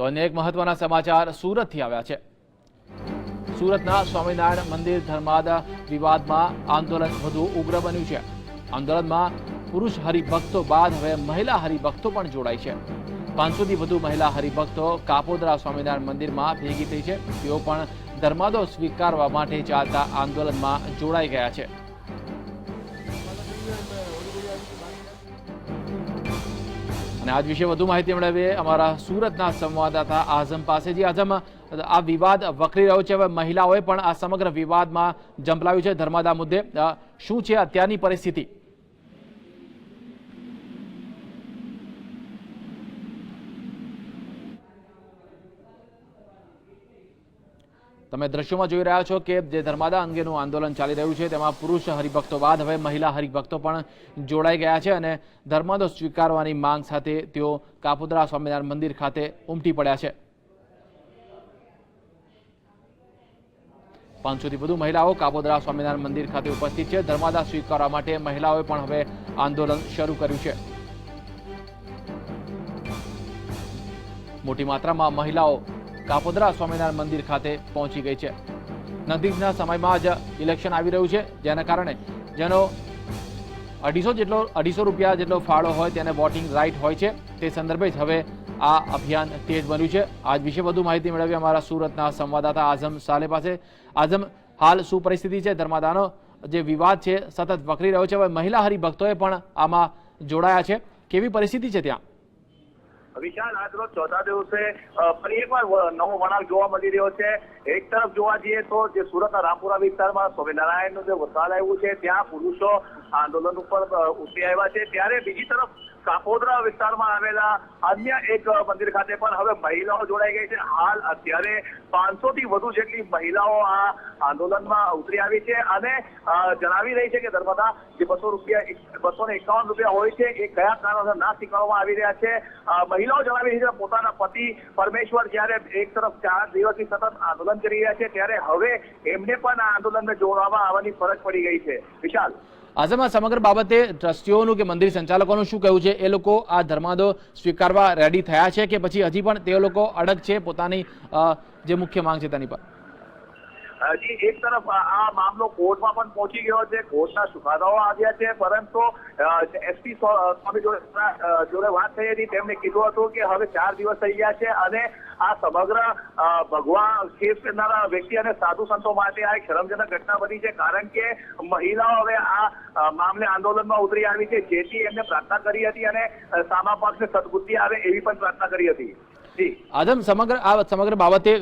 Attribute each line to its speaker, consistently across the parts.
Speaker 1: તો અન્ય એક મહત્વના સમાચાર સુરતથી આવ્યા છે. સુરતના સ્વામિનારાયણ મંદિર ધર્માદ વિવાદમાં આંદોલન વધુ ઉગ્ર બન્યું છે. આંદોલનમાં પુરુષ હરિભક્તો બાદ હવે મહિલા હરિભક્તો પણ જોડાઈ છે. પાંચસોથી વધુ મહિલા હરિભક્તો કાપોદરા સ્વામિનારાયણ મંદિરમાં ભેગી થઈ છે. તેઓ પણ ધર્માદો સ્વીકારવા માટે ચાલતા આંદોલનમાં જોડાઈ ગયા છે. અને આજ વિશે વધુ માહિતી મેળવીએ અમારા સુરતના સંવાદદાતા આઝમ પાસેથી આઝમ, આ વિવાદ વકરી રહ્યો છે. હવે મહિલાઓએ પણ આ સમગ્ર વિવાદમાં જંપલાવ્યું છે ધર્માદા મુદ્દે. શું છે અત્યારની પરિસ્થિતિ? તમે દ્રશ્યોમાં જોઈ રહ્યા છો કે જે ધર્માદા અંગેનું આંદોલન ચાલી રહ્યું છે, તેમાં પુરુષ હરિભક્તો બાદ હવે મહિલા હરિભક્તો પણ જોડાઈ ગયા છે અને ધર્માદો સ્વીકારવાની માંગ સાથે તેઓ કાપુદ્રા સ્વામિનારાયણ મંદિર ખાતે ઉમટી પડ્યા છે. પાંચસોથી વધુ મહિલાઓ કાપોદરા સ્વામિનારાયણ મંદિર ખાતે ઉપસ્થિત છે. ધર્માદા સ્વીકારવા માટે મહિલાઓએ પણ હવે આંદોલન શરૂ કર્યું છે. મોટી માત્રામાં મહિલાઓ કાપોદરા સ્વામિનારાયણ મંદિર ખાતે પહોંચી ગઈ છે. નજીકના સમયમાં જ ઇલેક્શન આવી રહ્યું છે. જેના કારણે જેનો અઢીસો જેટલો, અઢીસો રૂપિયા જેટલો ફાળો હોય તેને વોટિંગ રાઇટ હોય છે. તે સંદર્ભે જ હવે આ અભિયાન તેજ બન્યું છે. આજ વિશે વધુ માહિતી મેળવી અમારા સુરતના સંવાદદાતા આઝમ સાલે પાસે. આઝમ, હાલ શું પરિસ્થિતિ છે? ધર્માદાનો જે વિવાદ છે, સતત વકરી રહ્યો છે. હવે મહિલા હરિભક્તોએ પણ આમાં જોડાયા છે. કેવી પરિસ્થિતિ છે ત્યાં?
Speaker 2: વિશાલ આજરોજ ચોથા દિવસે ફરી એકવાર નવો વળાંક જોવા મળી રહ્યો છે. એક તરફ જોવા જઈએ તો જે સુરતના રામપુરા વિસ્તારમાં સ્વામિનારાયણનું જે વરસાદ આવ્યું છે, ત્યાં પુરુષો આંદોલન ઉપર ઉતરી આવ્યા છે. ત્યારે બીજી તરફ કાપોદરા વિસ્તારમાં આવેલા અન્ય એક મંદિર ખાતે પણ હવે મહિલાઓ જોડાઈ ગઈ છે. હાલ અત્યારે પાંચસો થી વધુ જેટલી મહિલાઓ આ આંદોલનમાં ઉતરી આવી છે અને જણાવી રહી છે કે નર્મદા જે બસો રૂપિયા બસો ને એકાવન રૂપિયા હોય છે, એ કયા કારણોસર ના સ્વીકારવામાં આવી રહ્યા છે? મહિલાઓ જણાવી રહી છે પોતાના પતિ પરમેશ્વર જ્યારે એક તરફ ચાર દિવસથી સતત આંદોલન કરી રહ્યા છે, ત્યારે હવે એમને પણ આ આંદોલનને જોડવામાં આવવાની ફરજ પડી ગઈ છે. વિશાલ.
Speaker 1: આઝમ સમગ્ર બાબતે ટ્રસ્ટીઓનું કે મંદિર સંચાલકોનું શું કહેવું છે એ લોકો આ ધર્માદો સ્વીકારવા રેડી થયા છે કે પછી હજી પણ તે લોકો અડગ છે પોતાની જે મુખ્ય માંગ છે તેની પર?
Speaker 2: હજી એક તરફ આ મામલો કોર્ટમાં પણ પહોંચી ગયો છે. કોર્ટના ચુકાદાઓ આવ્યા છે. પરંતુ એસપી સ્વામી જોડે જોડે વાત થઈ હતી. તેમણે કીધું હતું કે હવે ચાર દિવસ થઈ ગયા છે અને આ સમગ્ર ભગવાન કેસ કરનારા વ્યક્તિ અને સાધુ સંતો માટે આ એક શરમજનક ઘટના બની છે. કારણ કે મહિલાઓ હવે આ મામલે આંદોલનમાં ઉતરી આવી છે. જેથી એમને પ્રાર્થના કરી હતી અને સામા પક્ષને સદબુદ્ધિ આવે એવી પણ પ્રાર્થના કરી હતી. જી.
Speaker 1: આઝમ સમગ્ર આ સમગ્ર બાબતે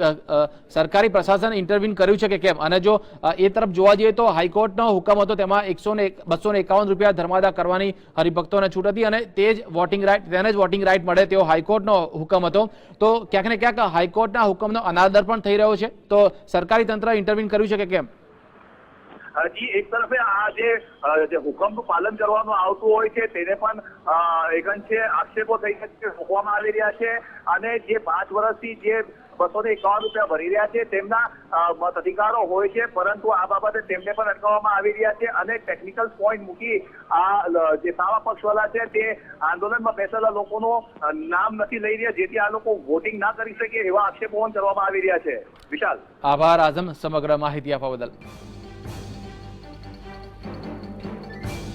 Speaker 1: સરકારી પ્રશાસન ઇન્ટરવ્યુ કર્યું છે કે કેમ? અને જો એ તરફ જોવા જઈએ તો હાઈકોર્ટનો હુકમ હતો, તેમાં એકસો ને બસો ને એકાવન રૂપિયા ધર્માદા કરવાની હરિભક્તોને છૂટ હતી અને તે જ વોટિંગ રાઇટ તેને જ વોટિંગ રાઇટ મળે તેવો હાઈકોર્ટનો હુકમ હતો. તો ક્યાંક ને ક્યાંક હાઈકોર્ટના હુકમનો અનાદર પણ થઈ રહ્યો છે. તો સરકારી તંત્ર ઇન્ટરવ્યુ કર્યું છે કે કેમ?
Speaker 2: હજી એક તરફે આ જે હુકમનું પાલન કરવાનું આવતું હોય છે, તેને પણ એકંશે આક્ષેપો થઈ છે મૂકવામાં આવી રહ્યા છે. અને જે પાંચ વર્ષથી જે બસો ને એકાવન રૂપિયા ભરી રહ્યા છે, તેમના મત અધિકારો હોય છે, પરંતુ આ બાબતે તેમને પણ અટકાવવામાં આવી રહ્યા છે અને ટેકનિકલ પોઈન્ટ મૂકી આ જે સામા પક્ષવાળા છે, તે આંદોલનમાં બેસેલા લોકોનું નામ નથી લઈ રહ્યા, જેથી આ લોકો વોટિંગ ના કરી શકે એવા આક્ષેપો કરવામાં આવી રહ્યા છે. વિશાલ.
Speaker 1: આભાર, આઝમ, સમગ્ર માહિતી આપવા બદલ.